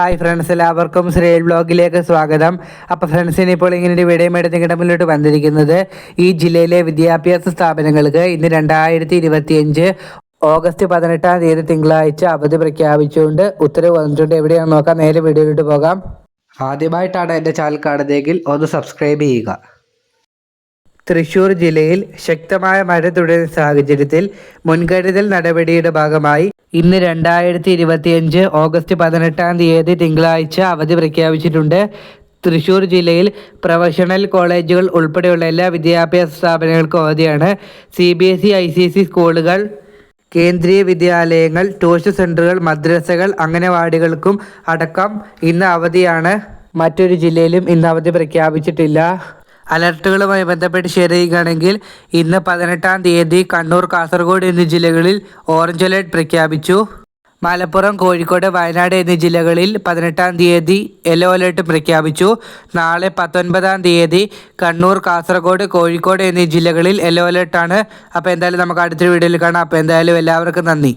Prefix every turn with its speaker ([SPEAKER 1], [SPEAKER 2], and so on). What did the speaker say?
[SPEAKER 1] Hi friends എല്ലാവർക്കും ശ്രീൽ ബ്ലോഗിലേക്ക് സ്വാഗതം. അപ്പോൾ ഫ്രണ്ട്സിന് ഇപ്പോൾ ഇങ്ങനെ ഒരു വീഡിയോയുമായിട്ട് നിങ്ങളുടെ മുന്നിലോട്ട് വന്നിരിക്കുന്നത് ഈ ജില്ലയിലെ വിദ്യാഭ്യാസ സ്ഥാപനങ്ങൾക്ക് ഇന്ന് രണ്ടായിരത്തി ഇരുപത്തിയഞ്ച് ഓഗസ്റ്റ് പതിനെട്ടാം തീയതി തിങ്കളാഴ്ച അവധി പ്രഖ്യാപിച്ചുകൊണ്ട് ഉത്തരവ് വന്നിട്ടുണ്ട്. എവിടെയാണെന്ന് നോക്കാം. നേരെ വീഡിയോയിലോട്ട് പോകാം. ആദ്യമായിട്ടാണ് എന്റെ ചാനൽ കാണുന്നതെങ്കിൽ ഒന്ന് സബ്സ്ക്രൈബ് ചെയ്യുക. തൃശൂർ ജില്ലയിൽ ശക്തമായ മഴ തുടരുന്ന സാഹചര്യത്തിൽ മുൻകരുതൽ നടപടിയുടെ ഭാഗമായി ഇന്ന് രണ്ടായിരത്തി ഇരുപത്തിയഞ്ച് ഓഗസ്റ്റ് പതിനെട്ടാം തീയതി തിങ്കളാഴ്ച അവധി പ്രഖ്യാപിച്ചിട്ടുണ്ട്. തൃശൂർ ജില്ലയിൽ പ്രൊഫഷണൽ കോളേജുകൾ ഉൾപ്പെടെയുള്ള എല്ലാ വിദ്യാഭ്യാസ സ്ഥാപനങ്ങൾക്കും അവധിയാണ്. C B S E I C S E സ്കൂളുകൾ കേന്ദ്രീയ വിദ്യാലയങ്ങൾ ട്യൂഷൻ സെന്ററുകൾ മദ്രസകൾ അംഗനവാടികൾക്കും അടക്കം ഇന്ന് അവധിയാണ്. മറ്റൊരു ജില്ലയിലും ഇന്ന് അവധി പ്രഖ്യാപിച്ചിട്ടില്ല. അലർട്ടുകളുമായി ബന്ധപ്പെട്ട് ഷെയർ ചെയ്യുകയാണെങ്കിൽ ഇന്ന് പതിനെട്ടാം തീയതി കണ്ണൂർ കാസർഗോഡ് എന്നീ ജില്ലകളിൽ ഓറഞ്ച് അലേർട്ട് പ്രഖ്യാപിച്ചു. മലപ്പുറം കോഴിക്കോട് വയനാട് എന്നീ ജില്ലകളിൽ പതിനെട്ടാം തീയതി യെല്ലോ അലേർട്ട് പ്രഖ്യാപിച്ചു. നാളെ പത്തൊൻപതാം തീയതി കണ്ണൂർ കാസർഗോഡ് കോഴിക്കോട് എന്നീ ജില്ലകളിൽ യെല്ലോ അലേർട്ടാണ്. അപ്പോൾ എന്തായാലും നമുക്ക് അടുത്തൊരു വീഡിയോയിൽ കാണാം. അപ്പോൾ എന്തായാലും എല്ലാവർക്കും നന്ദി.